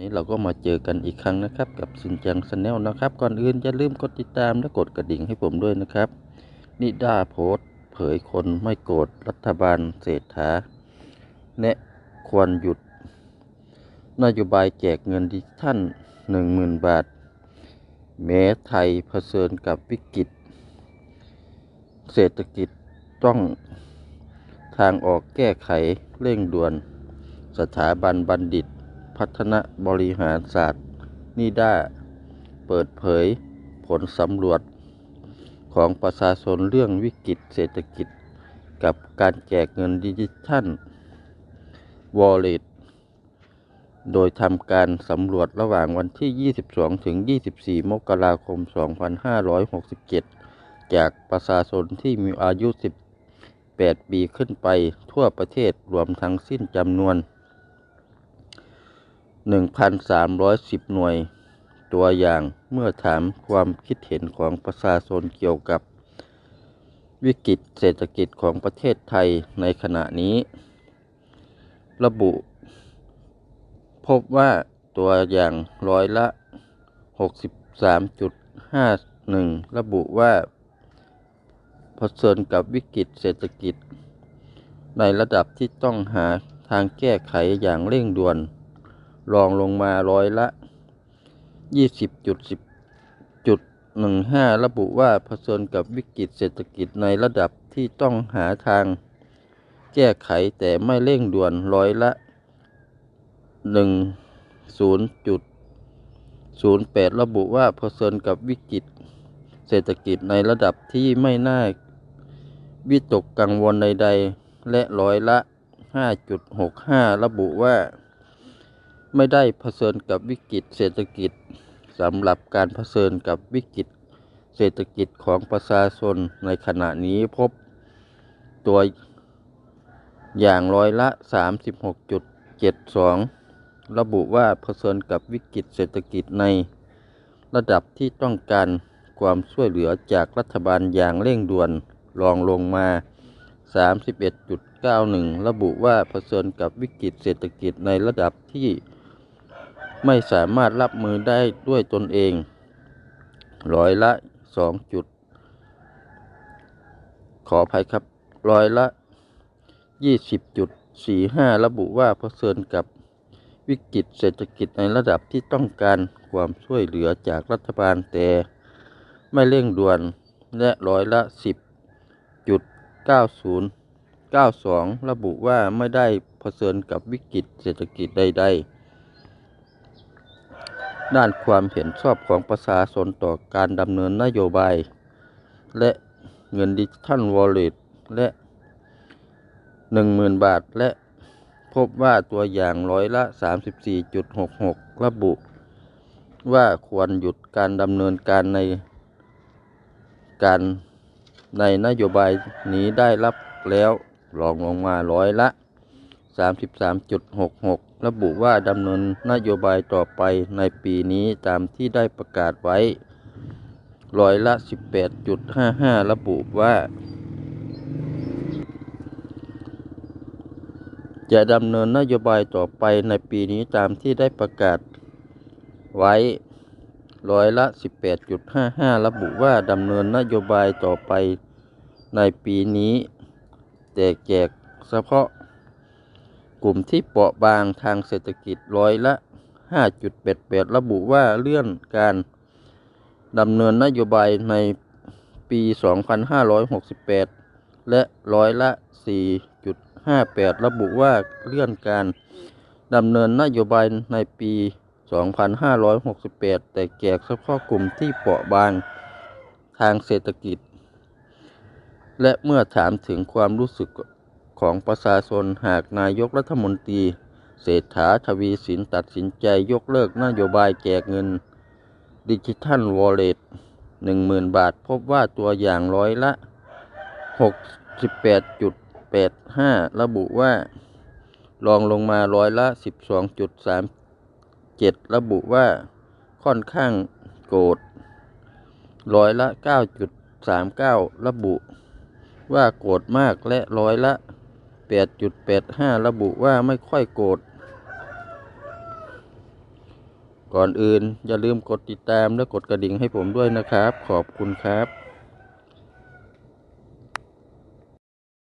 นี้เราก็มาเจอกันอีกครั้งนะครับ กับซินจังชาแนลนะครับ ก่อนอื่นอย่าลืมกดติดตามและกดกระดิ่งให้ผมด้วยนะครับนิด้าโพสเผยคนไม่โกรธรัฐบาลเศรษฐาแนะควรหยุด นโยบายแจกเงินดิจิทัลหนึ่งหมื่นบาท แม้ไทยเผชิญกับวิกฤต เศรษฐกิจต้องทางออกแก้ไขเร่งด่วน สถาบันบัณฑิต พัฒนาบริหารศาสตร์นิด้าเปิดเผยผลสำรวจของประชาชนเรื่องวิกฤตเศรษฐกิจ กับการแจกเงินดิจิทัล Wallet โดยทำการสำรวจระหว่างวันที่ 22 ถึง 24 มกราคม 2567 จากประชาชนที่มีอายุ 18 ปีขึ้นไปทั่วประเทศรวมทั้งสิ้นจำนวน 1,310 หน่วย ตัวอย่างเมื่อถามความคิดเห็นของประชาชนเกี่ยวกับ วิกฤตเศรษฐกิจของประเทศไทยในขณะนี้ ระบุ พบว่าตัวอย่างร้อยละ 63.51 ระบุว่าเผชิญกับวิกฤตเศรษฐกิจ ในระดับที่ต้องหาทางแก้ไขอย่างเร่งด่วน รองลงมาร้อยละ 20.10.15 ระบุว่าเผชิญกับวิกฤตเศรษฐกิจในระดับที่ต้องหาทางแก้ไขแต่ไม่เร่งด่วนร้อยละ 10.08 ระบุว่าเผชิญกับวิกฤตเศรษฐกิจในระดับที่ไม่น่าวิตกกังวลใดๆ และร้อยละ 5.65 ระบุว่า ไม่ได้เผชิญกับวิกฤตเศรษฐกิจสำหรับการเผชิญกับวิกฤตเศรษฐกิจของประชาชนในขณะนี้พบตัวอย่างร้อยละ 36.72 ระบุว่าเผชิญกับวิกฤตเศรษฐกิจในระดับที่ต้องการความช่วยเหลือจากรัฐบาลอย่างเร่งด่วนรองลงมา 31.91 ระบุว่าเผชิญกับวิกฤตเศรษฐกิจในระดับที่ ไม่สามารถรับมือได้ด้วยตนเอง ร้อยละ2จุด ขออภัยครับ ร้อยละ20.45ระบุว่าเผชิญกับวิกฤตเศรษฐกิจในระดับที่ต้องการความช่วยเหลือจากรัฐบาลแต่ไม่เร่งด่วนและร้อยละ 10.9092 ระบุว่าไม่ได้เผชิญกับวิกฤตเศรษฐกิจใด ๆ ด้านความเห็นชอบของประชาชนต่อการดำเนินนโยบาย และเงินดิจิทัลวอลเล็ตและ 10,000 บาท และพบว่าตัวอย่างร้อยละ 34.66 ระบุ ว่าควรหยุดการดำเนินการในการในนโยบายนี้ได้รับแล้วรองลงมาร้อยละ 33.66 ระบุว่าดำเนินนโยบายต่อไปในปีนี้ตามที่ได้ประกาศไว้ร้อยละ 18.55 ระบุว่า จะดำเนินนโยบายต่อไปในปีนี้ตามที่ได้ประกาศไว้ร้อยละ 18.55 ระบุว่าดำเนินนโยบายต่อไปในปีนี้ แต่แจกเฉพาะ กลุ่มที่เปราะบางทางเศรษฐกิจร้อยละ 5.88 ระบุว่าเลื่อนการดำเนินนโยบายในปี 2568 และร้อยละ 4.58 ระบุว่าเลื่อนการดำเนินนโยบายในปี 2568 แต่แจกเฉพาะกลุ่มที่เปราะบางทางเศรษฐกิจ และเมื่อถามถึงความรู้สึก ของประชาชนหากนายกรัฐมนตรี เศรษฐาทวีสินตัดสินใจยกเลิกนโยบายแจกเงิน ดิจิทัลวอลเล็ต10,000 บาท พบว่าตัวอย่างร้อยละ 68.85 ระบุว่า รองลงมาร้อยละ 12.37 ระบุว่าค่อนข้างโกรธร้อยละ 9.39 ระบุ ว่าโกรธมากและร้อยละ 8.85 ระบุว่าไม่ค่อยโกรธ ก่อนอื่นอย่าลืมกดติดตามและกดกระดิ่งให้ผมด้วยนะครับ ขอบคุณครับ